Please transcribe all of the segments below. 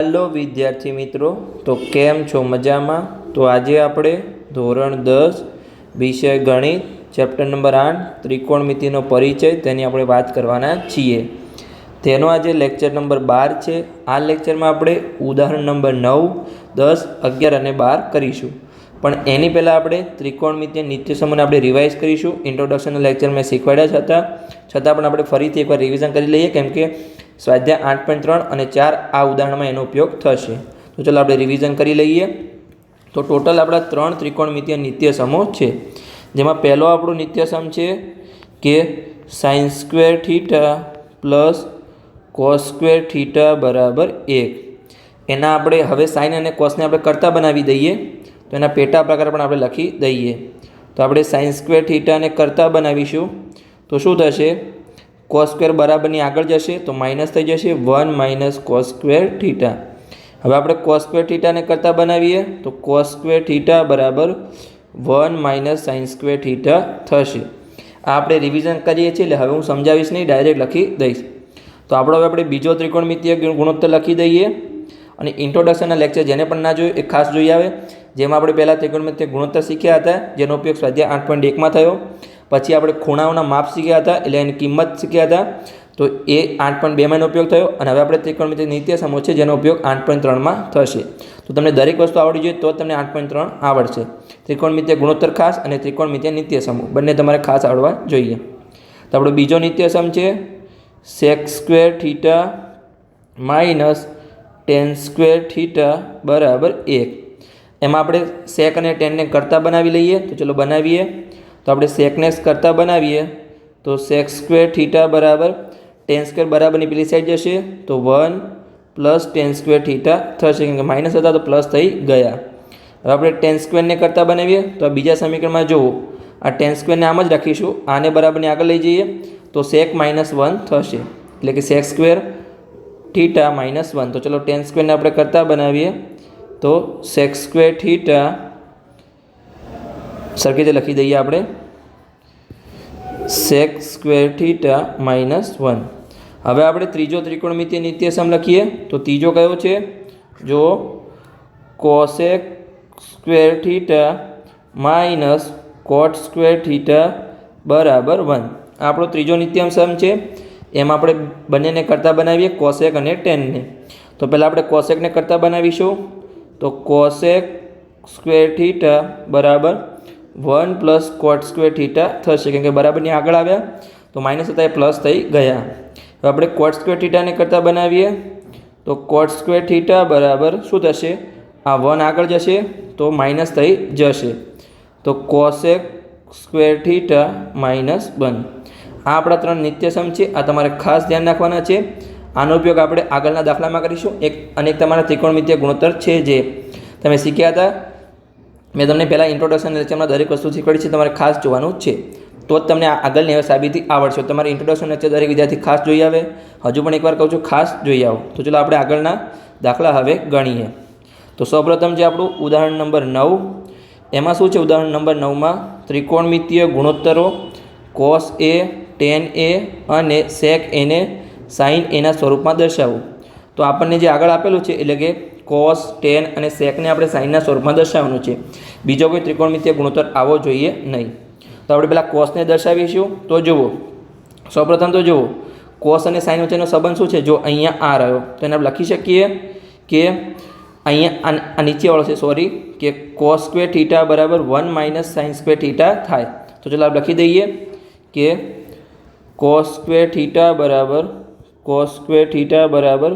Hello વિદ્યાર્થી મિત્રો, તો કેમ છો મજામાં? તો આજે આપણે ધોરણ દસ, વિષય ગણિત, ચેપ્ટર નંબર આઠ, ત્રિકોણમિતિનો પરિચય તેની આપણે વાત કરવાના છીએ. તેનો આજે લેક્ચર નંબર બાર છે. આ લેક્ચરમાં આપણે ઉદાહરણ નંબર નવ, દસ, અગિયાર અને બાર કરીશું. પણ એની પહેલાં આપણે ત્રિકોણમિતિય નિત્ય સમૂહને આપણે રિવાઇઝ કરીશું. ઇન્ટ્રોડક્શનના લેક્ચર મેં શીખવાડ્યા છતાં છતાં પણ આપણે ફરીથી એકવાર રિવિઝન કરી લઈએ, કેમ કે સ્વાધ્યાય આઠ પોઈન્ટ ત્રણ અને ચાર આ ઉદાહરણમાં એનો ઉપયોગ થશે. તો ચાલો આપણે રિવિઝન કરી લઈએ. તો ટોટલ આપણા ત્રણ ત્રિકોણમિતીય નિત્ય સમૂહ છે. જેમાં પહેલો આપણો નિત્યસમ છે કે sine square theta plus cos square theta બરાબર એક. એના આપણે હવે સાઇન અને કોસને આપણે કરતા બનાવી દઈએ. તો એના પેટા પ્રકાર પણ આપણે લખી દઈએ. તો આપણે સાઇન્સ સ્ક્વેર થીટાને કરતા બનાવીશું. તો શું થશે? કોસ સ્ક્વેર બરાબરની આગળ જશે તો માઇનસ થઈ જશે one minus cos square theta હવે આપણે કોસ સ્ક્વેર થીટાને કરતાં બનાવીએ તો કોસ સ્ક્વેર થીટા બરાબર one minus sine square theta થશે. આ આપણે રિવિઝન કરીએ છીએ એટલે હવે હું સમજાવીશ નહીં ડાયરેક્ટ લખી દઈશ. તો આપણો હવે આપણે બીજો ત્રિકોણમિતીય ગુણોત્તર લખી દઈએ. અને ઇન્ટ્રોડક્શનના લેક્ચર જેને પણ ના જોયું એ ખાસ જોઈ આવે. જેમાં આપણે પહેલાં ત્રિકોણમિતીય ગુણોત્તર શીખ્યા હતા, જેનો ઉપયોગ સ્વાધ્યાય આઠ પોઈન્ટ એકમાં થયો. પછી આપણે ખૂણાઓના માપ શીખ્યા હતા, એટલે એની કિંમત શીખ્યા હતા. તો એ આઠ પોઈન્ટ બેમાં એનો ઉપયોગ થયો અને હવે આપણે ત્રિકોણમિતિ સમૂહ છે, જેનો ઉપયોગ આઠ પોઈન્ટ ત્રણમાં થશે. તો તમને દરેક વસ્તુ આવડવી જોઈએ, તો તમને આઠ પોઈન્ટ ત્રણ આવડશે. ત્રિકોણમિત્ય ગુણોત્તર ખાસ અને ત્રિકોણમિત્ય સમૂહ. બંને તમારે ખાસ આવડવા જોઈએ. તો આપણો બીજો નિત્ય સમ છે sec square theta minus tan square theta બરાબર એક. એમાં આપણે સેક અને ટેનને કરતાં બનાવી લઈએ, તો ચલો બનાવીએ. તો આપણે સેકને કરતા બનાવીએ. તો સેક સ્ક્વેર થીટા બરાબર ટેન સ્ક્વેર બરાબરની પેલી સાઈડ જશે. તો one plus tan square theta થશે. કેમ કે માઇનસ હતા તો પ્લસ થઈ ગયા. હવે આપણે ટેન સ્ક્વેરને કરતા બનાવીએ. તો આ બીજા સમીકરણમાં જુઓ. આ ટેન સ્ક્વેરને આમ જ રાખીશું. આને બરાબરને આગળ લઈ જઈએ. તો સેક માઇનસ વન થશે. એટલે કે sec square theta minus one તો ચલો ટેન સ્ક્વેરને આપણે કરતા બનાવીએ. તો સેક સ્ક્વેર થીટા સરખી રીતે લખી દઈએ આપણે. Sec square theta minus one હવે આપણે ત્રીજો ત્રિકોણમિતિય નિત્યસમ લખીએ. તો ત્રીજો કયો છે? જો cosec square theta minus cot square theta બરાબર વન આપણો ત્રીજો નિત્યમ સમ છે. એમાં આપણે બંનેને કરતાં બનાવીએ કોસેક અને ટેનને તો પહેલાં આપણે કોસેકને કરતાં બનાવીશું. તો કોસેક સ્ક્વેર થીટા બરાબર one plus cot square theta થશે. કેમ કે બરાબરની આગળ આવ્યા, તો માઇનસ હતા એ પ્લસ થઈ ગયા. હવે આપણે કોટ સ્ક્વેર થીટાને કરતાં બનાવીએ. તો કોટ સ્ક્વેર થીટા બરાબર શું થશે? આ વન આગળ જશે, તો માઇનસ થઈ જશે. તો cosec square theta minus one. આ આપણા ત્રણ નિત્યસમ છે, આ તમારે ખાસ ધ્યાન રાખવાના છે. આનો ઉપયોગ આપણે આગળના દાખલામાં કરીશું. એક અને એક તમારા ત્રિકોણમિત્ય ગુણોત્તર છે જે તમે શીખ્યા હતા. મેં તમને પહેલાં ઇન્ટ્રોડક્શન લેક્ચરમાં દરેક વસ્તુ શીખવાડી છે, તમારે ખાસ જોવાનું છે. તો જ તમને આગળની હવે સાબિતી આવડશે. તમારે ઇન્ટ્રોડક્શન લેક્ચર દરેક વિદ્યાર્થી ખાસ જોઈ આવે. હજુ પણ એકવાર કહું છું, ખાસ જોઈ આવો. તો ચલો આપણે આગળના દાખલા હવે ગણીએ. તો સૌપ્રથમ જે આપણું ઉદાહરણ નંબર નવ. એમાં શું છે? ઉદાહરણ નંબર નવમાં ત્રિકોણમિતીય ગુણોત્તરો કોસ એ ટેન એ અને સેક એને સાઇન એના સ્વરૂપમાં દર્શાવવું તો આપણને જે આગળ આપેલું છે, એટલે કે કોસ ટેન અને સેકને આપણે સાઇનના સ્વરૂપમાં દર્શાવવાનું છે. બીજો કોઈ ત્રિકોણમિતિય ગુણોત્તર આવવો જોઈએ નહીં. તો આપણે પહેલાં કોસને દર્શાવીશું. તો જુઓ. સૌપ્રથમ તો જુઓ. કોસ અને સાઇન વચ્ચેનો સંબંધ શું છે? જો અહીંયા આ રહ્યો, તો એને આપણે લખી શકીએ કે અહીંયા આ નીચેવાળો છે સોરી કે કોસ સ્ક્વેર થીટા બરાબર one minus sine square theta થાય. તો ચાલો આપણે લખી દઈએ કે કોસ સ્ક્વેર થીટા બરાબર કોસ સ્ક્વેર થીટા બરાબર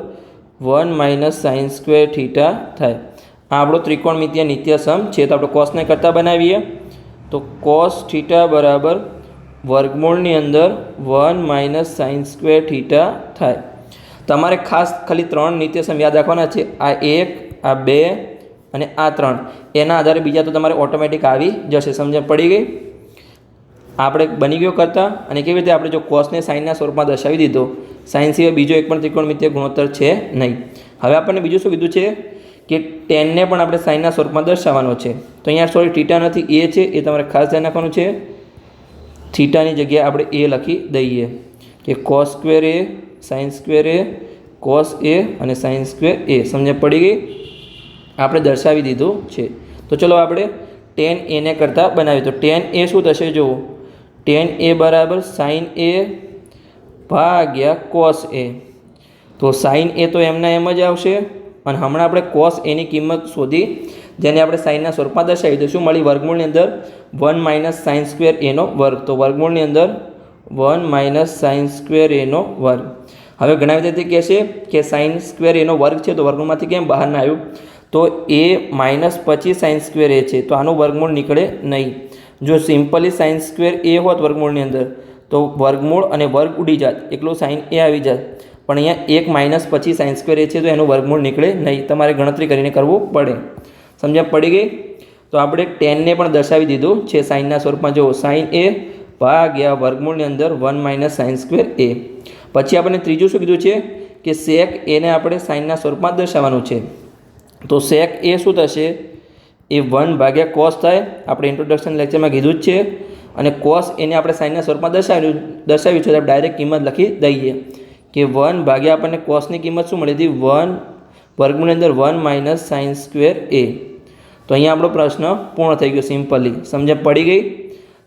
one minus sine square theta થાય. આ આપણો ત્રિકોણમિતિય નિત્યસમ છે, તો આપણે કોસને કરતાં બનાવીએ. તો કોસ થીટા બરાબર વર્ગમૂળની અંદર one minus sine square theta થાય. તમારે ખાસ ખાલી ત્રણ નિત્યસમ યાદ રાખવાના છે. આ એક, આ બે અને આ ત્રણ. એના આધારે બીજા તો તમારે ઓટોમેટિક આવી જશે. સમજણ પડી ગઈ? આપણે બની ગયો કરતાં અને કેવી રીતે આપણે જો કોસને સાઇનના સ્વરૂપમાં દર્શાવી દીધો સાઇન સિવાય બીજો એક પણ ત્રિકોણમિતિય ગુણોત્તર છે નહીં. હવે આપણને બીજું શું કીધું છે કે ટેનને પણ આપણે સાઇનના સ્વરૂપમાં દર્શાવવાનો છે. તો અહીંયા સોરી થીટા નથી, એ છે, એ તમારે ખાસ ધ્યાન રાખવાનું છે. થીટાની જગ્યાએ આપણે એ લખી દઈએ કે cos square A sine square A cos A અને સાઇન સ્ક્વેર એ. સમજણ પડી ગઈ? આપણે દર્શાવી દીધું છે. તો ચલો આપણે ટેન એને કરતાં બનાવીએ. તો ટેન એ શું થશે જુઓ? ટેન એ બરાબર સાઇન એ ભાગ્યા કોસ એ તો સાઇન એ તો એમના એમ જ આવશે. અને હમણાં આપણે કોસ એની કિંમત શોધી, જેને આપણે સાઇનના સ્વરૂપમાં દર્શાવી તો શું મળી? વર્ગમૂળની અંદર વન માઇનસ સાઇન સ્ક્વેર એનો વર્ગ. તો વર્ગમૂળની અંદર વન માઇનસ સાઇન સ્ક્વેર એનો વર્ગ. હવે ઘણા વિદ્યાર્થી કહેશે કે સાઇન સ્ક્વેર એનો વર્ગ છે, તો વર્ગમૂળમાંથી કેમ બહાર ના આવ્યું? તો એ માઇનસ પચીસ સાઇન સ્ક્વેર એ છે. તો આનું વર્ગમૂળ નીકળે નહીં. જો સિમ્પલી સાઇન સ્ક્વેર એ હોત વર્ગમૂળની અંદર તો વર્ગમૂળ અને વર્ગ ઉડી જાત. એકલો સાઇન એ આવી જાત. પણ અહીંયા એક માઇનસ પછી સાઇન સ્ક્વેર એ છે, તો એનું વર્ગમૂળ નીકળે નહીં. તમારે ગણતરી કરીને કરવું પડે. સમજ્યા પડી ગઈ? તો આપણે ટેનને પણ દર્શાવી દીધું છે સાઇનના સ્વરૂપમાં. જુઓ સાઇન એ ભાગ્યા વર્ગમૂળની અંદર one minus sine square A. પછી આપણે ત્રીજું શું કીધું છે કે સેક એને આપણે સાઇનના સ્વરૂપમાં દર્શાવવાનું છે. તો સેક એ શું થશે? એ વન ભાગ્યા કોસ થાય. આપણે ઇન્ટ્રોડક્શન લેક્ચરમાં કીધું જ છે અને કોસ એને આપણે સાઇનના સ્વરૂપમાં દર્શાવ્યું દર્શાવ્યું છે તો ડાયરેક્ટ કિંમત લખી દઈએ કે વન ભાગ્યા આપણને કોસની કિંમત શું મળી હતી? વન વર્ગમૂળની અંદર one minus sine square A તો અહીંયા આપણો પ્રશ્ન પૂર્ણ થઈ ગયો સિમ્પલી સમજણ પડી ગઈ?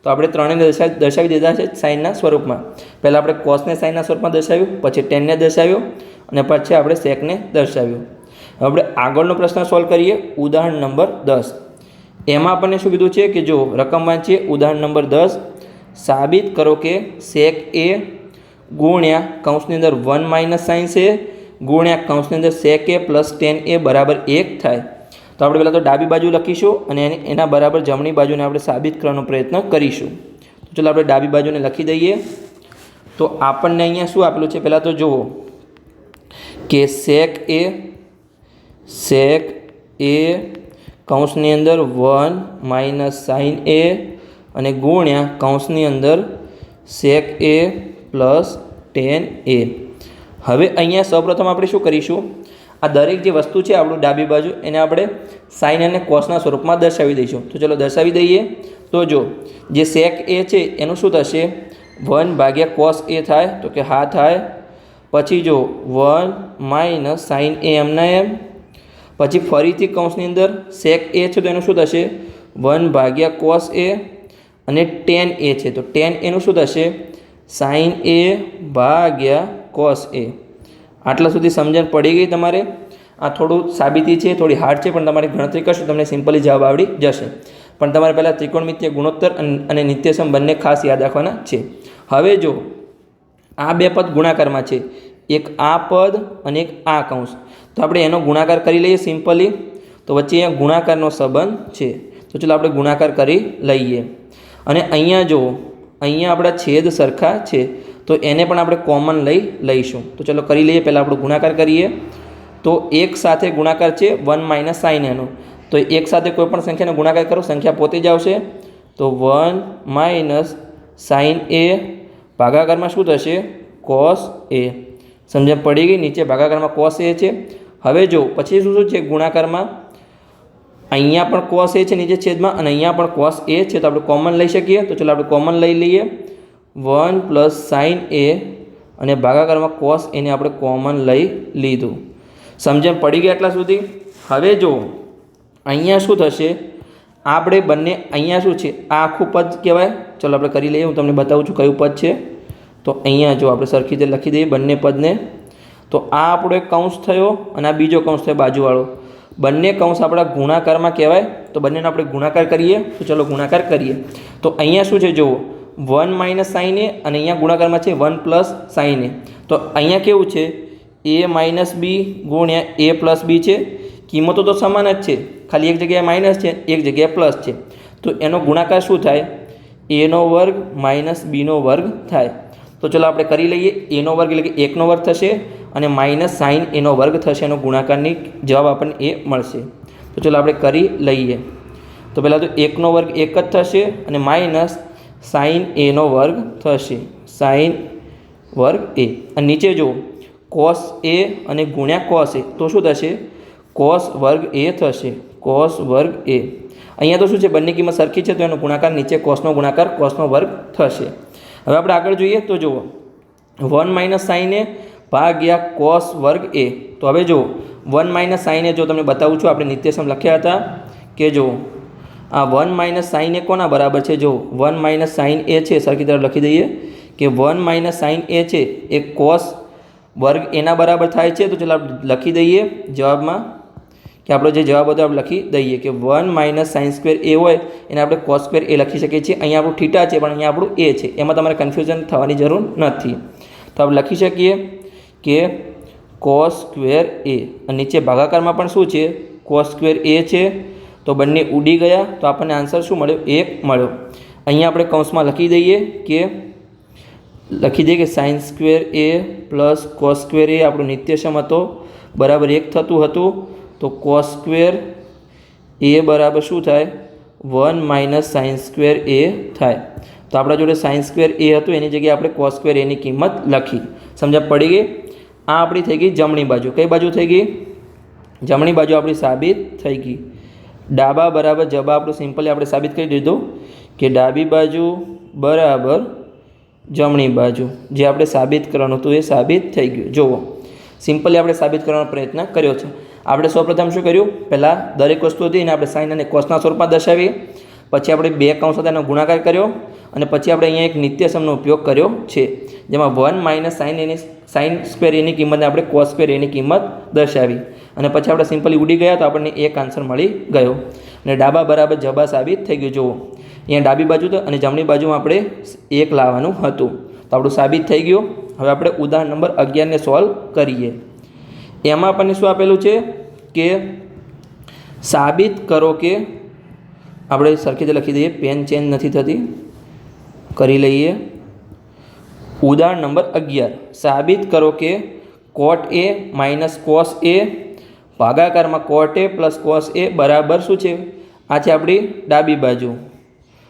તો આપણે ત્રણેય દર્શાવી દર્શાવી દીધા છે સાઇનના સ્વરૂપમાં. પહેલાં આપણે કોસને સાઇનના સ્વરૂપમાં દર્શાવ્યું, પછી ટેનને દર્શાવ્યું, અને પછી આપણે સેકને દર્શાવ્યું. હવે આપણે આગળનો પ્રશ્ન સોલ્વ કરીએ. ઉદાહરણ નંબર દસ. એમાં આપણને શું કીધું છે કે જો રકમ વાંચીએ, ઉદાહરણ નંબર દસ, સાબિત કરો કે સેક એ ગુણ્યા કૌંસની અંદર વન માઇનસ સાઇન્સ એ ગુણ્યા કૌંસની અંદર સેક એ પ્લસ ટેન એ બરાબર એક થાય. તો આપણે પહેલાં તો ડાબી બાજુ લખીશું અને એની બરાબર જમણી બાજુને આપણે સાબિત કરવાનો પ્રયત્ન કરીશું. તો ચલો આપણે ડાબી બાજુને લખી દઈએ. તો આપણને અહીંયા શું આપેલું છે? પહેલાં તો જુઓ. કે સેક એ સેક એ કૌંસની અંદર વન માઇનસ સાઇન એ અને ગુણ્યા કૌંસની અંદર સેક એ પ્લસ ટેન એ. હવે અહીંયા સૌપ્રથમ આપણે શું કરીશું? આ દરેક જે વસ્તુ છે આપણું ડાબી બાજુ એને આપણે સાઇન અને કોસના સ્વરૂપમાં દર્શાવી દઈશું. તો ચલો દર્શાવી દઈએ. તો જો, જે સેક એ છે એનું શું થશે? વન ભાગ્યા કોસ એ થાય, તો કે હા થાય. પછી જો, વન માઇનસ સાઇન એ એમના એમ. પછી ફરીથી કૌંસની અંદર સેક એ છે તો એનું શું થશે? વન ભાગ્યા કોસ એ અને ટેન એ છે. તો ટેન એનું શું થશે? સાઇન એ ભાગ્યા કોસ એ આટલા સુધી સમજણ પડી ગઈ તમારે? આ થોડું સાબિતી છે, થોડી હાર્ડ છે, પણ તમારી ગણતરી કરશો તમને સિમ્પલી જવાબ આવડી જશે. પણ તમારે પહેલાં ત્રિકોણમિત્ય ગુણોત્તર અને નિત્યસમ બંને ખાસ યાદ રાખવાના છે. હવે જો આ બે પદ ગુણાકારમાં છે એક આ પદ અને એક આ કૌંસ. તો આપણે એનો ગુણાકાર કરી લઈએ સિમ્પલી. તો વચ્ચે અહીંયા ગુણાકારનો સંબંધ છે. તો ચલો આપણે ગુણાકાર કરી લઈએ. અને અહીંયા જુઓ, અહીંયા આપણા છેદ સરખા છે. તો એને પણ આપણે કોમન લઈ લઈશું. તો ચલો કરી લઈએ, પહેલાં આપણો ગુણાકાર કરીએ. તો એક સાથે ગુણાકાર છે વન માઇનસ સાઇન એનો. તો એક સાથે કોઈ પણ સંખ્યાનો ગુણાકાર કરો, સંખ્યા પોતે જ આવશે. તો વન માઇનસ સાઇન એ ભાગાકારમાં શું થશે? Cos A. સમજણ પડી ગઈ, નીચે ભાગાકારમાં કોસ એ છે. હવે જો, પછી શું શું છે ગુણાકારમાં? અહીંયા પણ કોસ એ છે, નીચે છેદમાં, અને અહીંયા પણ કોસ એ છે, તો આપણે કોમન લઈ શકીએ. તો ચલો આપણે કોમન લઈ લઈએ. વન પ્લસ સાઇન એ અને ભાગાકારમાં કોસ એને આપણે કોમન લઈ લીધું. સમજણ પડી ગઈ એટલા સુધી? હવે જો, અહીંયા શું થશે? આપણે બંને અહીંયા શું છે? આ આખું પદ કહેવાય? ચલો આપણે કરી લઈએ, હું તમને બતાવું છું કયું પદ છે. તો અહીંયા જો આપણે સરખી રીતે લખી દઈએ બંને પદને, તો આ આપણો એક કૌંસ થયો અને આ બીજો કૌંસ થયો બાજુવાળો. બંને કૌંસ આપણા ગુણાકારમાં કહેવાય, તો બંનેનો આપણે ગુણાકાર કરીએ, તો ચલો ગુણાકાર કરીએ. તો અહીંયા શું છે જુઓ, વન માઇનસ સાઇન એ અને અહીંયા ગુણાકારમાં છે વન પ્લસ સાઇન એ. તો અહીંયા કેવું છે, એ માઇનસ બી ગુણ્યા એ પ્લસ બી છે, કિંમતો તો સમાન જ છે, ખાલી એક જગ્યાએ માઇનસ છે, એક જગ્યાએ પ્લસ છે. તો એનો ગુણાકાર શું થાય, એનો વર્ગ માઇનસ બીનો વર્ગ થાય. તો ચલો આપણે કરી લઈએ. એનો વર્ગ એટલે કે એકનો વર્ગ થશે અને માઇનસ સાઇન એનો વર્ગ થશે. એનો ગુણાકારની જવાબ આપણને એ મળશે. તો ચલો આપણે કરી લઈએ. તો પહેલાં તો એકનો વર્ગ એક જ થશે અને માઇનસ સાઇન એનો વર્ગ થશે. સાઇન વર્ગ એ અને નીચે જુઓ. કોસ એ અને ગુણ્યા કોસ એ તો શું થશે? કોસ વર્ગ એ થશે. કોસ વર્ગ એ અહીંયા તો શું છે? બંને કિંમત સરખી છે, તો એનો ગુણાકાર નીચે કોસનો ગુણાકાર કોસનો વર્ગ થશે. હવે આપણે આગળ જોઈએ તો જુઓ. વન માઇનસ સાઇન એ ભાગ્યા કોસ વર્ગ એ. તો હવે જુઓ. વન માઇનસ સાઇન એ જો તમને બતાવું છું, આપણે નિત્યસમ લખ્યા હતા કે જુઓ. આ વન માઇનસ સાઇન એ કોના બરાબર છે? જો વન માઇનસ સાઇન એ છે. સરખી તરફ લખી દઈએ કે વન માઇનસ સાઇન એ છે એ કોસ વર્ગ એના બરાબર થાય છે? તો ચાલો લખી દઈએ જવાબમાં. કે આપણો જે જવાબ હતો આપણે લખી દઈએ કે one minus sine square A હોય એને આપણે કોસ સ્ક્વેર એ લખી શકીએ છીએ. અહીંયા આપણું થીટા છે, પણ અહીંયા આપણું એ છે. એમાં તમારે કન્ફ્યુઝન થવાની જરૂર નથી. તો આપણે લખી શકીએ કે કોસ સ્ક્વેર એ. અને નીચે ભાગાકારમાં પણ શું છે? કોસ સ્ક્વેર એ છે. તો બંને ઉડી ગયા. તો આપણને આન્સર શું મળ્યો? એક મળ્યો. અહીંયા આપણે કૌંસમાં લખી દઈએ કે લખી દઈએ કે sine square A plus cos square A આપણું નિત્યસમ હતો. બરાબર એક થતું હતું. તો કોસ સ્ક્વેર એ બરાબર શું થાય? One minus sine square A થાય. તો આપણા જોડે સાઇન સ્ક્વેર એ હતું, એની જગ્યાએ આપણે કોસ સ્ક્વેર એની કિંમત લખી. સમજ્યા? પડી ગઈ? આ આપણી થઈ ગઈ જમણી બાજુ. કઈ બાજુ થઈ ગઈ? જમણી બાજુ આપણી સાબિત થઈ ગઈ. ડાબા બરાબર જબા આપણું સિમ્પલી આપણે સાબિત કરી દીધું કે ડાબી બાજુ બરાબર જમણી બાજુ. જે આપણે સાબિત કરવાનું હતું એ સાબિત થઈ ગયું. જુઓ. સિમ્પલી આપણે સાબિત કરવાનો પ્રયત્ન કર્યો છે. આપણે સૌપ્રથમ શું કર્યું? પહેલાં દરેક વસ્તુ હતી એને આપણે સાઇન અને કોસના સ્વરૂપમાં દર્શાવી પછી આપણે બે કૌંસ સાથે એનો ગુણાકાર કર્યો અને પછી આપણે અહીંયા એક નિત્યસમનો ઉપયોગ કર્યો છે, જેમાં વન માઇનસ સાઇન એની, સાઇન સ્ક્વેર એની કિંમતને આપણે કોસ સ્ક્વેર એની કિંમત દર્શાવી. અને પછી આપણે સિમ્પલી ઉડી ગયા તો આપણને એક આન્સર મળી ગયો. અને ડાબા બરાબર જબા સાબિત થઈ ગયું. જુઓ, અહીંયા ડાબી બાજુ તો અને જમણી બાજુમાં આપણે એક લાવવાનું હતું. તો આપણું સાબિત થઈ ગયું. હવે આપણે ઉદાહરણ નંબર અગિયારને સોલ્વ કરીએ. એમાં આપણને શું આપેલું છે? કે સાબિત કરો કે આપણે સરખી રીતે લખી દઈએ પેન ચેન્જ નથી થતી. કરી લઈએ. ઉદાહરણ નંબર અગિયાર. સાબિત કરો કે cot A minus cos A ભાગાકારમાં cot A plus cos A બરાબર શું છે? આ છે આપણી ડાબી બાજુ.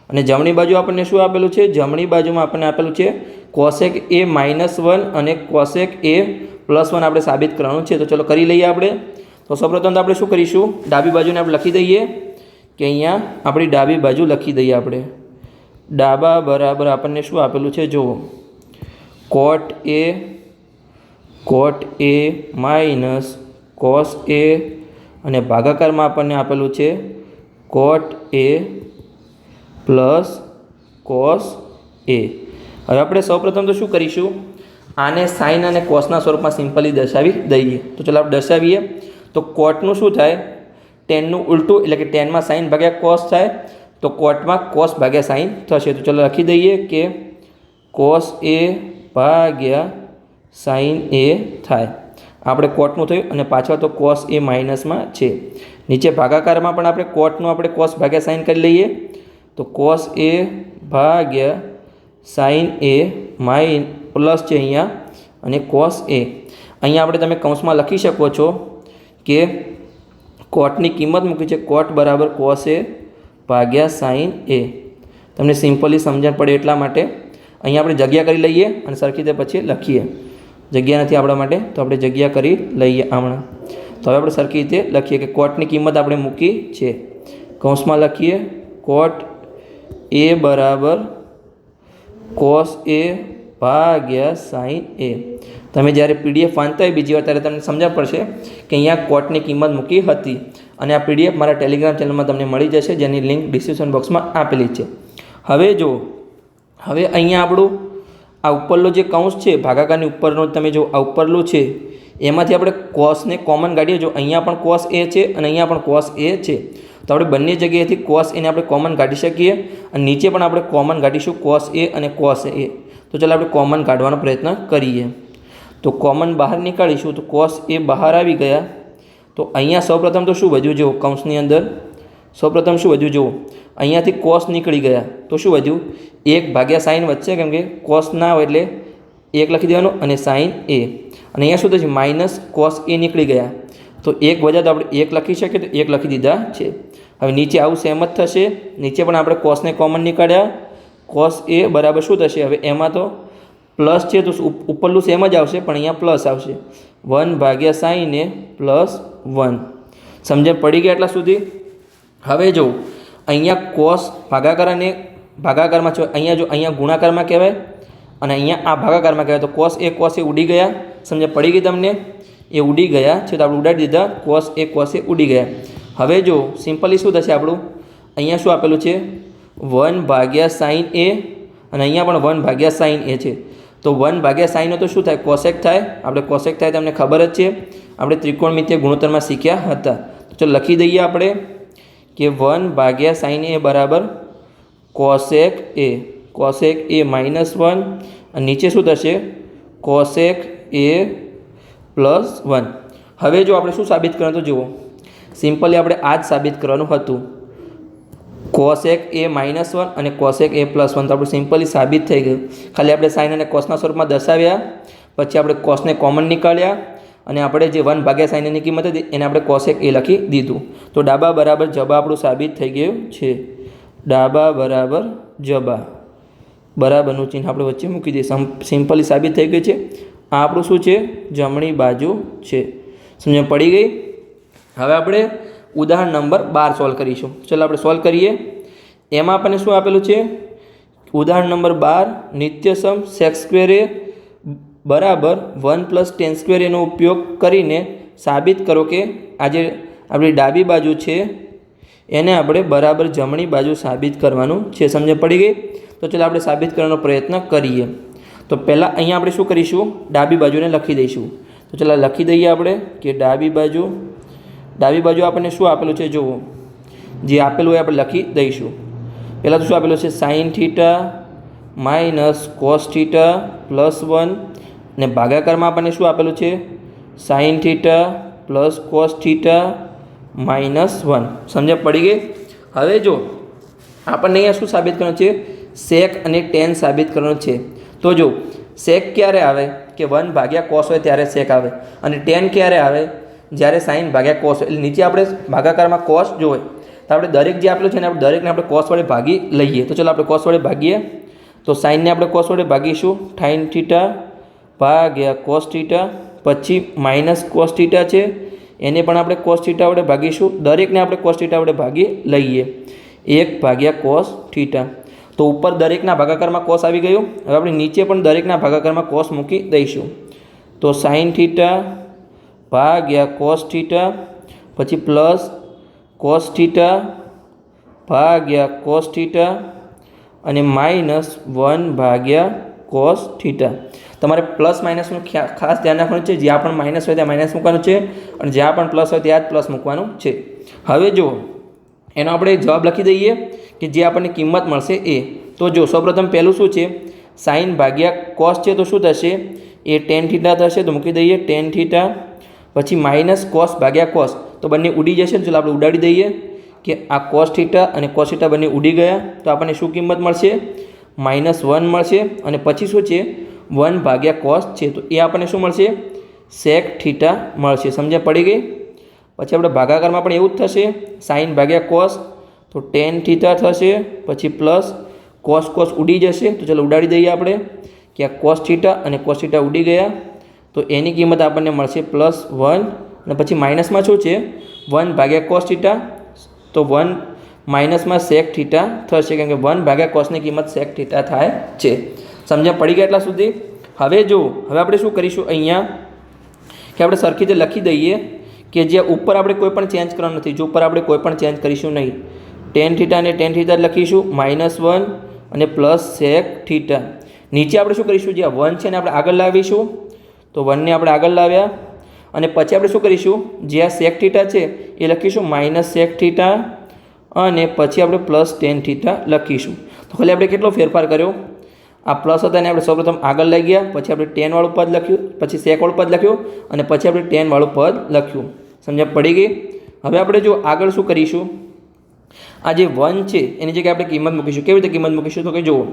અને જમણી બાજુ આપણને શું આપેલું છે? જમણી બાજુમાં આપણને આપેલું છે કોસેક એ માઇનસ વન અને કોસેક એ પ્લસ વન આપણે સાબિત કરવાનું છે. તો ચલો કરી લઈએ આપણે. તો સૌપ્રથમ તો આપણે શું કરીશું? ડાબી બાજુને આપણે લખી દઈએ કે અહીંયા આપણી ડાબી બાજુ લખી દઈએ આપણે. ડાબા બરાબર આપણને શું આપેલું છે? જુઓ. કોટ એ કોટ એ માઇનસ કોસ એ અને ભાગાકારમાં આપણને આપેલું છે કોટ એ પ્લસ કોસ એ હવે આપણે સૌપ્રથમ તો શું કરીશું? આને સાઇન અને કોસના સ્વરૂપમાં સિમ્પલી દર્શાવી દઈએ. તો ચલો આપણે દર્શાવીએ. તો કોટનું શું થાય? ટેનનું ઉલટું, એટલે કે ટેનમાં સાઇન ભાગ્યા કોસ થાય, તો કોટમાં કોસ ભાગ્યા સાઇન થશે. તો ચલો લખી દઈએ કે કોસ એ ભાગ્યા સાઇન એ થાય. આપણે કોટનું થયું અને પાછળ તો કોસ એ માઇનસમાં છે. નીચે ભાગાકારમાં પણ આપણે કોટનું આપણે કોસ ભાગ્યા સાઇન કરી લઈએ. તો કોસ એ ભાગ્યા સાઇન એ માઇન પ્લસ છે અહીંયા અને કોસ એ અહીંયા આપણે તમે કૌંસમાં લખી શકો છો કે કોટની કિંમત મૂકી છે કોટ બરાબર કોસ એ ભાગ્યા સાઇન એ તમને સિમ્પલી સમજણ પડે એટલા માટે અહીંયા આપણે જગ્યા કરી લઈએ અને સરખી રીતે પછી લખીએ. જગ્યા નથી આપણા માટે, તો આપણે જગ્યા કરી લઈએ હમણાં. તો હવે આપણે સરખી રીતે લખીએ કે કોટની કિંમત આપણે મૂકી છે. કૌંસમાં લખીએ કોટ એ બરાબર કોસ એ ભાગ્યા સાઈન એ. તમે જ્યારે પીડીએફ વાંચતા હોય બીજી વાર, ત્યારે તમને સમજવા પડશે કે અહીંયા કોટની કિંમત મૂકી હતી અને આ પીડીએફ મારા ટેલિગ્રામ ચેનલમાં તમને મળી જશે, જેની લિંક ડિસ્ક્રિપ્શન બોક્સમાં આપેલી છે. હવે જો હવે અહીંયા આપણું આ ઉપરનો જે કૌંસ છે, ભાગાકારની ઉપરનો તમે જો આ ઉપરલો છે, એમાંથી આપણે કોસને કોમન કાઢીએ. જો અહીંયા પણ કોસ એ છે અને અહીંયા પણ કોસ એ છે, તો આપણે બંને જગ્યાએથી કોસ એને આપણે કોમન કાઢી શકીએ અને નીચે પણ આપણે કોમન કાઢીશું કોસ એ અને કોસ એ. તો ચાલો આપણે કોમન કાઢવાનો પ્રયત્ન કરીએ. તો કોમન બહાર નીકાળીશું તો કોસ એ બહાર આવી ગયા. તો અહીંયા સૌપ્રથમ તો શું વધ્યું? જુઓ, કૌંસની અંદર. સૌપ્રથમ શું વધ્યું? જુઓ, અહીંયાથી કોસ નીકળી ગયા. તો શું વધ્યું? એક ભાગ્યા સાઈન વધશે કેમ કે કોસ ના હોય એટલે એક લખી દેવાનું અને સાઈન એ. અને અહીંયા શું થશે? માઇનસ કોસ એ નીકળી ગયા. તો એક વજા તો આપણે એક લખી શકીએ તો એક લખી દીધા છે. હવે નીચે આવું સેમ જ થશે. નીચે પણ આપણે કોસને કોમન નીકાળ્યા. કોસ એ બરાબર શું થશે? હવે એમાં તો પ્લસ છે તો ઉપ- ઉપરનું સેમ જ આવશે, પણ અહીંયા પ્લસ આવશે. વન ભાગ્યા સાઈન એ પ્લસ વન સમજણ પડી ગયા એટલા સુધી? હવે જો, અહીંયા કોસ ભાગાકાર અને ભાગાકારમાં છે અહીંયા જો, અહીંયા ગુણાકારમાં કહેવાય, અને અહીંયા આ ભાગાકારમાં કહેવાય, તો કોસ એ કોસ એ ઉડી ગયા. સમજે પડી ગઈ તમને? એ ઉડી ગયા છે, તો આપણે ઉડાડી દીધા. કોસ એ કોસ એ ઉડી ગયા. હવે જો સિમ્પલી શું થશે આપણું? અહીંયા શું આપેલું છે? વન ભાગ્યા સાઈન એ અને અહીંયા પણ વન ભાગ્યા સાઈન એ છે. તો વન ભાગ્યા સાઈનનો તો શું થાય? કોસેક થાય. આપણે કોસેક થાય તમને ખબર જ છે. આપણે ત્રિકોણમિતિય ગુણોત્તરમાં શીખ્યા હતા. તો લખી દઈએ આપણે કે વન ભાગ્યા સાઈન એ બરાબર cosec A. Cosec A minus one. અને નીચે શું થશે? Cosec A plus one. હવે જો આપણે શું સાબિત કરવાનું તો જુઓ. સિમ્પલી આપણે આ જ સાબિત કરવાનું હતું. કોસેક એ માઇનસ વન અને કોસેક એ પ્લસ વન તો આપણું સિમ્પલી સાબિત થઈ ગયું. ખાલી આપણે સાઇન અને કોસના સ્વરૂપમાં દર્શાવ્યા. પછી આપણે કોસને કોમન નીકાળ્યા. અને આપણે જે વન ભાગ્યા સાઇનની કિંમત હતી, એને આપણે કોસેક એ લખી દીધું. તો ડાબા બરાબર જબા આપણું સાબિત થઈ ગયું છે. ડાબા બરાબર જબા. બરાબરનું ચિહ્ન આપણે વચ્ચે મૂકી દઈએ. સિમ્પલી સાબિત થઈ ગયું છે. આ આપણું શું છે? જમણી બાજુ છે. સમજ પડી ગઈ? હવે આપણે ઉદાહરણ નંબર બાર સોલ્વ કરીશું. ચાલો આપણે સોલ્વ કરીએ. એમાં આપણને શું આપેલું છે? ઉદાહરણ નંબર બાર, નિત્યસમ સેક્સ સ્ક્વેરે બરાબર વન પ્લસ ટેન સ્ક્વેર એનો ઉપયોગ કરીને સાબિત કરો કે આજે આપણી ડાબી બાજુ છે, એને આપણે બરાબર જમણી બાજુ સાબિત કરવાનું છે. સમજ પડી ગઈ? તો ચાલો આપણે સાબિત કરવાનો પ્રયત્ન કરીએ. તો પહેલાં અહીંયા આપણે શું કરીશું? ડાબી બાજુને લખી દઈશું. તો ચાલો લખી દઈએ આપણે કે ડાબી બાજુ ડાબી બાજુ આપણને શું આપેલું છે? જુઓ. જે આપેલું હોય આપણે લખી દઈશું. પહેલાં તો શું આપેલું છે? Sine theta minus cos theta plus one. ને ભાગાકારમાં આપણને શું આપેલું છે? Sine theta plus cos theta minus one. સમજ્યા પડી ગઈ? હવે જો, આપણને અહીંયા શું સાબિત કરવાનું છે? સેક અને ટેન સાબિત કરવાનું છે. તો જો, સેક ક્યારે આવે? કે વન ભાગ્યા કોસ હોય ત્યારે સેક આવે. અને ટેન ક્યારે આવે? જ્યારે સાઈન ભાગ્યા કોસ એટલે નીચે આપણે ભાગાકારમાં કોસ જોઈએ તો આપણે દરેક જે આપેલું છે ને આપણે દરેકને આપણે કોસ વડે ભાગી લઈએ. તો ચાલો આપણે કોસ વડે ભાગીએ. તો સાઇનને આપણે કોસ વડે ભાગીશું. ઠાઇન થીટા ભાગ્યા કોસ થીટા પછી માઇનસ કોસ થીટા છે. એને પણ આપણે કોસ થીટા વડે ભાગીશું. દરેકને આપણે કોસ થીટા વડે ભાગી લઈએ. એક ભાગ્યા કોસ થીટા તો ઉપર દરેકના ભાગાકારમાં કોસ આવી ગયું. હવે આપણે નીચે પણ દરેકના ભાગાકારમાં કોસ મૂકી દઈશું. તો સાઇન થીટા ભાગ્યા કોસ થીટા પછી પ્લસ કોસ થીટા ભાગ્યા કોસ અને માઇનસ વન ભાગ્યા કોસ થીટા તમારે પ્લસ માઇનસનું ખાસ ધ્યાન રાખવાનું છે. જ્યાં પણ માઇનસ હોય ત્યાં માઇનસ મૂકવાનું છે અને જ્યાં પણ પ્લસ હોય ત્યાં જ પ્લસ મૂકવાનું છે. હવે જુઓ, એનો આપણે જવાબ લખી દઈએ કે જે આપણને કિંમત મળશે એ. તો જો સૌપ્રથમ પહેલું શું છે? સાઇન ભાગ્યા કોસ છે તો શું થશે? એ ટેન થીટા થશે તો મૂકી દઈએ ટેન થીટા પછી માઇનસ કોસ ભાગ્યા કોસ, તો બંને ઉડી જશે ને ચાલો આપણે ઉડાડી દઈએ કે આ કોસ થીટા અને કોસ થીટા બંને ઉડી ગયા, તો આપણને શું કિંમત મળશે? માઇનસ વન મળશે અને પછી શું છે? વન ભાગ્યા કોસ છે, તો એ આપણને શું મળશે? સેક થીટા મળશે, સમજ્યા પડી ગઈ? પછી આપણે ભાગાકારમાં પણ એવું જ થશે, સાઇન ભાગ્યા કોસ, તો ટેન થીટા થશે, પછી પ્લસ કોસ કોસ ઉડી જશે, તો ચાલો ઉડાડી દઈએ આપણે કે આ કોસ થીટા અને કોસ થીટા ઉડી ગયા. તો એની કિંમત આપણને મળશે પ્લસ વન અને પછી માઇનસમાં શું છે? વન ભાગ્યા કોસ થીટા તો વન માઇનસમાં સેક થીટા થશે કેમ કે વન ભાગ્યા કોસની કિંમત સેક થીટા થાય છે. સમજ્યા પડી ગયા એટલા સુધી? હવે જો, હવે આપણે શું કરીશું અહીંયા? કે આપણે સરખી રીતે લખી દઈએ કે જે ઉપર આપણે કોઈ પણ ચેન્જ કરવાનું નથી, જો ઉપર આપણે કોઈ પણ ચેન્જ કરીશું નહીં. ટેન થીટા અને ટેન થીટા લખીશું માઇનસ વન અને પ્લસ સેક થીટા નીચે આપણે શું કરીશું? જે વન છે ને આપણે આગળ લાવીશું. તો વનને આપણે આગળ લાવ્યા. અને પછી આપણે શું કરીશું? જે આ સેક થીટા છે, એ લખીશું માઇનસ સેક થીટા અને પછી આપણે પ્લસ ટેન થીટા લખીશું. તો ખાલી આપણે કેટલો ફેરફાર કર્યો? આ પ્લસ હતા એને આપણે સૌપ્રથમ આગળ લઈ ગયા, પછી આપણે ટેનવાળું પદ લખ્યું, પછી સેકવાળું પદ લખ્યું, અને પછી આપણે ટેનવાળું પદ લખ્યું. સમજ્યા પડી ગઈ? હવે આપણે જો આગળ શું કરીશું? આ જે વન છે, એની જગ્યાએ આપણે કિંમત મૂકીશું. કેવી રીતે કિંમત મૂકીશું? તો કે જુઓ,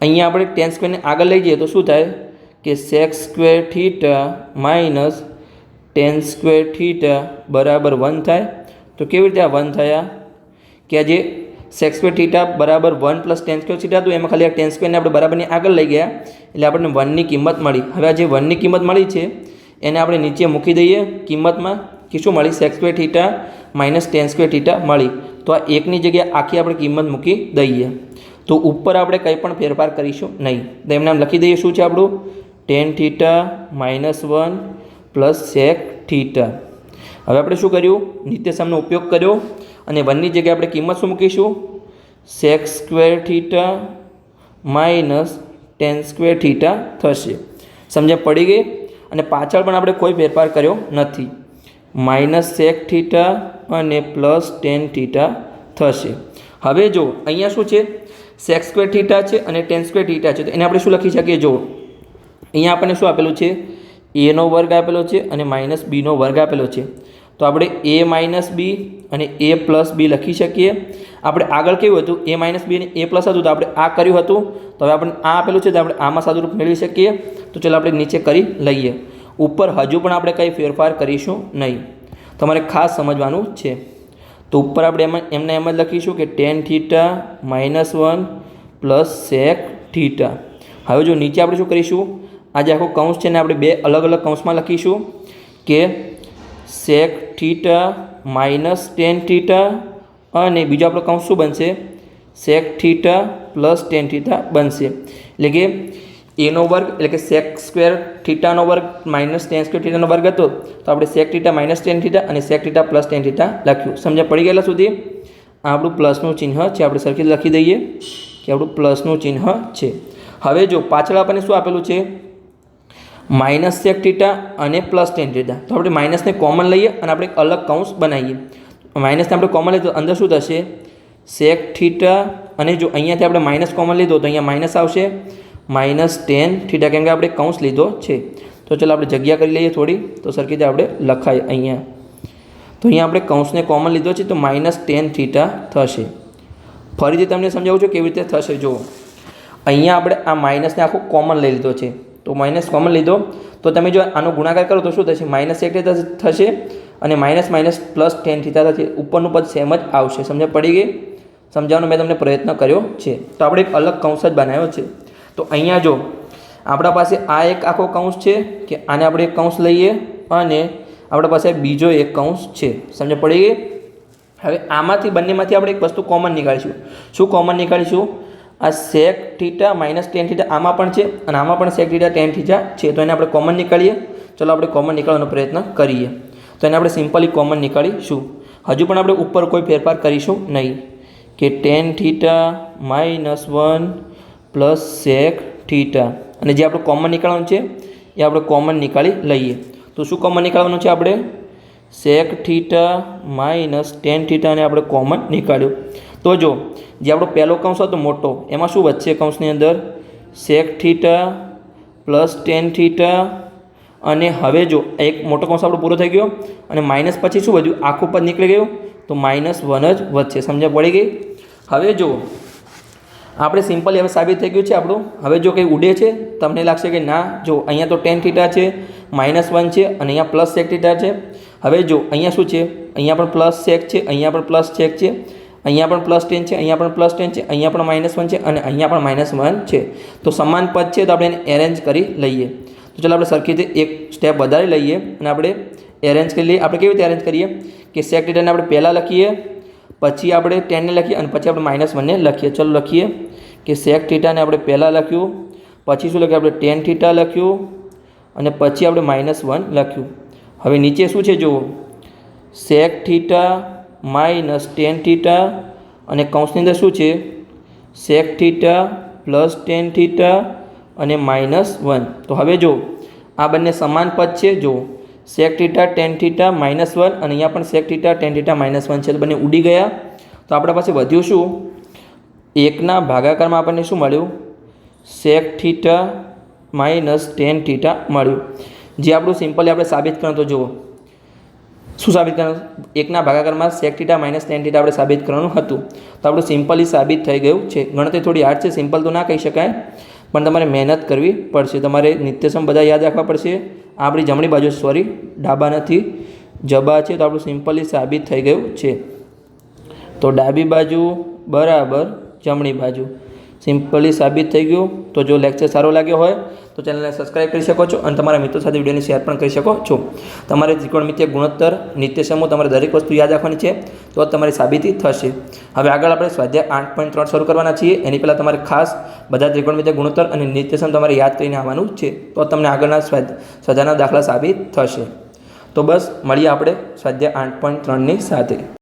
અહીંયા આપણે ટેન સ્ક્વેરને આગળ લઈ જઈએ તો શું થાય? કે sec square theta minus tan square theta બરાબર વન થાય? તો કેવી રીતે આ વન થયા? કે આ જે સેક્સ સ્ક્વેર થીટા બરાબર one plus tan square theta હતું, એમાં ખાલી આ ટેન સ્ક્વેરને આપણે બરાબરની આગળ લઈ ગયા, એટલે આપણને વનની કિંમત મળી. હવે આ જે વનની કિંમત મળી છે, એને આપણે નીચે મૂકી દઈએ કિંમતમાં, કે શું મળી? Sec square theta minus tan square theta મળી. તો આ એકની જગ્યાએ આખી આપણે કિંમત મૂકી દઈએ. તો ઉપર આપણે કંઈ પણ ફેરફાર કરીશું નહીં. તો એમને આમ લખી દઈએ, શું છે આપણું? Tan theta minus one plus sec theta. હવે આપણે શું કર્યું? નિત્યસમનો ઉપયોગ કર્યો અને વનની જગ્યાએ આપણે કિંમત શું મૂકીશું? Sec square theta minus tan square theta થશે. સમજણ પડી ગઈ? અને પાછળ પણ આપણે કોઈ ફેરફાર કર્યો નથી. માઇનસ સેક થીટા અને પ્લસ ટેન થીટા થશે. હવે જો, અહીંયા શું છે? સેક સ્ક્વેર થીટા છે અને ટેન સ્ક્વેર થીટા છે. તો એને આપણે શું લખી શકીએ? જો અહીંયા આપણને શું આપેલું છે? એનો વર્ગ આપેલો છે અને માઇનસ બીનો વર્ગ આપેલો છે. તો આપણે એ માઇનસ બી અને એ પ્લસ બી લખી શકીએ. આપણે આગળ કેવું હતું? એ માઇનસ બી અને એ પ્લસ હતું, તો આપણે આ કર્યું હતું. તો હવે આપણે આ આપેલું છે, તો આપણે આમાં સાદુરૂપ મેળવી શકીએ. તો ચાલો આપણે નીચે કરી લઈએ. ઉપર હજુ પણ આપણે કંઈ ફેરફાર કરીશું નહીં. તમારે ખાસ સમજવાનું છે. તો ઉપર આપણે એમાં, એમને એમ જ લખીશું કે tan theta minus one plus sec theta હવે જો નીચે આપણે શું કરીશું? આ જે આખો કૌંસ છે ને આપણે બે અલગ અલગ કૌંસમાં લખીશું કે sec theta minus tan theta અને બીજો આપણો કૌંસ શું બનશે? Sec theta plus tan theta બનશે. એટલે કે એનો વર્ગ, એટલે કે સેક સ્ક્વેર થીટાનો વર્ગ માઇનસ ટેન સ્ક્વેર થીટાનો વર્ગ હતો, તો આપણે sec theta minus tan theta અને sec theta plus tan theta લખ્યું. સમજા પડી ગયેલા સુધી? આપણું પ્લસનું ચિહ્ન છે, આપણે સરખી લખી દઈએ કે આપણું પ્લસનું ચિહ્ન છે. હવે જો પાછળ આપણને શું આપેલું છે? માઇનસ સેક થીટા અને પ્લસ ટેન થીટા તો આપણે માઇનસને કોમન લઈએ અને આપણે એક અલગ કૌંસ બનાવીએ. માઇનસને આપણે કોમન લઈએ તો અંદર શું થશે? સેક થીટા અને જો અહીંયાથી આપણે માઇનસ કોમન લીધો તો અહીંયા માઇનસ આવશે. માઇનસ ટેન થીટા કેમ કે આપણે કૌંસ લીધો છે. તો ચાલો આપણે જગ્યા કરી લઈએ થોડી. તો સરખી રીતે આપણે લખાય અહીંયા. તો અહીંયા આપણે કૌંસને કોમન લીધો છે તો માઇનસ ટેન થીટા થશે. ફરીથી તમને સમજાવું છું કેવી રીતે થશે. જુઓ. અહીંયા આપણે આ માઇનસને આખો કોમન લઈ લીધો છે. તો માઇનસ કોમન લીધો. તો તમે જો આનો ગુણાકાર કરો તો શું થશે? માઇનસ એક થશે અને minus minus plus tan theta થશે. ઉપરનું પદ સેમ જ આવશે. સમજ પડી ગઈ? સમજાવવાનો મેં તમને પ્રયત્ન કર્યો છે. તો આપણે એક અલગ કૌંસ જ બનાવ્યો છે. તો અહીંયા જો, આપણા પાસે આ એક આખો કૌંસ છે કે આને આપણે એક કૌંસ લઈએ અને આપણા પાસે બીજો એક કૌંસ છે. સમજ પડી ગઈ? હવે આમાંથી બંનેમાંથી આપણે એક વસ્તુ કોમન નીકાળીશું. શું કોમન નીકાળીશું? આ sec theta minus tan theta આમાં પણ છે અને આમાં પણ સેક થીટા ટેન થીટા છે. તો એને આપણે કોમન નીકાળીએ. ચલો આપણે કોમન નીકાળવાનો પ્રયત્ન કરીએ. તો એને આપણે સિમ્પલી કોમન નીકાળીશું. હજુ પણ આપણે ઉપર કોઈ ફેરફાર કરીશું નહીં. કે tan theta minus one plus sec theta અને જે આપણે કોમન નીકાળવાનું છે, એ આપણે કોમન નીકાળી લઈએ. તો શું કોમન નીકાળવાનું છે આપણે? સેક થીટા માઇનસ ટેન થીટાને આપણે કોમન નીકાળ્યું. તો જો, જે આપણો પહેલો કૌંસ હતો મોટો, એમાં શું વધશે કૌંસની અંદર? Sec theta plus tan theta અને હવે જો, એક મોટો કૌંસ આપણો પૂરો થઈ ગયો, અને માઇનસ પછી શું વધ્યું? આખું પદ નીકળી ગયું. તો માઇનસ વન જ વધશે, સમજણ પડી ગઈ? હવે જો, આપણે સિમ્પલ હવે સાબિત થઈ ગયું છે આપણું. હવે જો કંઈ ઉડે છે, તમને લાગશે કે ના, જો અહીંયા તો ટેન થીટા છે માઇનસ વન છે, અને અહીંયા પ્લસ સેક થીટા છે. હવે જો, અહીંયા શું છે? અહીંયા પણ પ્લસ સેક છે, અહીંયા પણ પ્લસ સેક છે. અહીંયા પણ પ્લસ ટેન છે, અહીંયા પણ પ્લસ ટેન છે, અહીંયા પણ માઇનસ વન છે અને અહીંયા પણ માઇનસ વન છે. તો સમાન પદ છે તો આપણે એને એરેન્જ કરી લઈએ. તો ચાલો આપણે સરખી રીતે એક સ્ટેપ વધારી લઈએ અને આપણે એરેન્જ કરી લઈએ. આપણે કેવી રીતે એરેન્જ કરીએ? કે સેક ડેટાને આપણે પહેલાં લખીએ, પછી આપણે ટેનને લખીએ અને પછી આપણે માઇનસ વનને લખીએ. ચલો લખીએ કે સેક થીટાને આપણે પહેલાં લખ્યું, પછી શું લખ્યું? આપણે ટેન થીટા લખ્યું અને પછી આપણે માઇનસ વન લખ્યું. હવે નીચે શું છે જુઓ? Sec theta minus tan theta અને કૌંસની અંદર શું છે? Sec theta plus tan theta અને માઇનસ વન. તો હવે જો આ બંને સમાન પદ છે. જો sec theta, tan theta minus one અને અહીંયા પણ sec theta, tan theta minus one છે. તો બંને ઉડી ગયા. તો આપણા પાસે વધ્યું શું? એકના ભાગાકારમાં આપણને શું મળ્યું? Sec theta minus tan theta મળ્યું. જે આપણું સિમ્પલી આપણે સાબિત કરો તો જુઓ. શું સાબિત કરવાનું? એકના ભાગાકારમાં sec theta minus tan theta આપણે સાબિત કરવાનું હતું. તો આપણું સિમ્પલી સાબિત થઈ ગયું છે. ગણતરી થોડી હાર્ડ છે સિમ્પલ તો ના કહી શકાય, પણ તમારે મહેનત કરવી પડશે. તમારે નિત્યસમ બધા યાદ રાખવા પડશે. આપણી જમણી બાજુ સોરી ડાબા નથી, જબા છે, તો આપણું સિમ્પલી સાબિત થઈ ગયું છે. તો ડાબી બાજુ બરાબર જમણી બાજુ. સિમ્પલી સાબિત થઈ ગયું. તો જો લેક્ચર સારો લાગ્યો હોય, તો ચેનલને સબસ્ક્રાઈબ કરી શકો છો અને તમારા મિત્રો સાથે વિડીયોને શેર પણ કરી શકો છો. તમારે ત્રિકોણમિતિય ગુણોત્તર, નિત્ય સમૂહ તમારે દરેક વસ્તુ યાદ રાખવાની છે, તો તમારી સાબિતી થશે. હવે આગળ આપણે સ્વાધ્યાય આઠ પોઈન્ટ ત્રણ શરૂ કરવાના છીએ. એની પહેલાં તમારે ખાસ બધા ત્રિકોણમિતિય ગુણોત્તર અને નિત્યસમ તમારે યાદ કરીને આવવાનું છે, તો તમને આગળના સ્વાધ, સ્વાધ્યાયના દાખલા સાબિત થશે. તો બસ, મળીએ આપણે સ્વાધ્યાય આઠ પોઈન્ટ ત્રણની સાથે.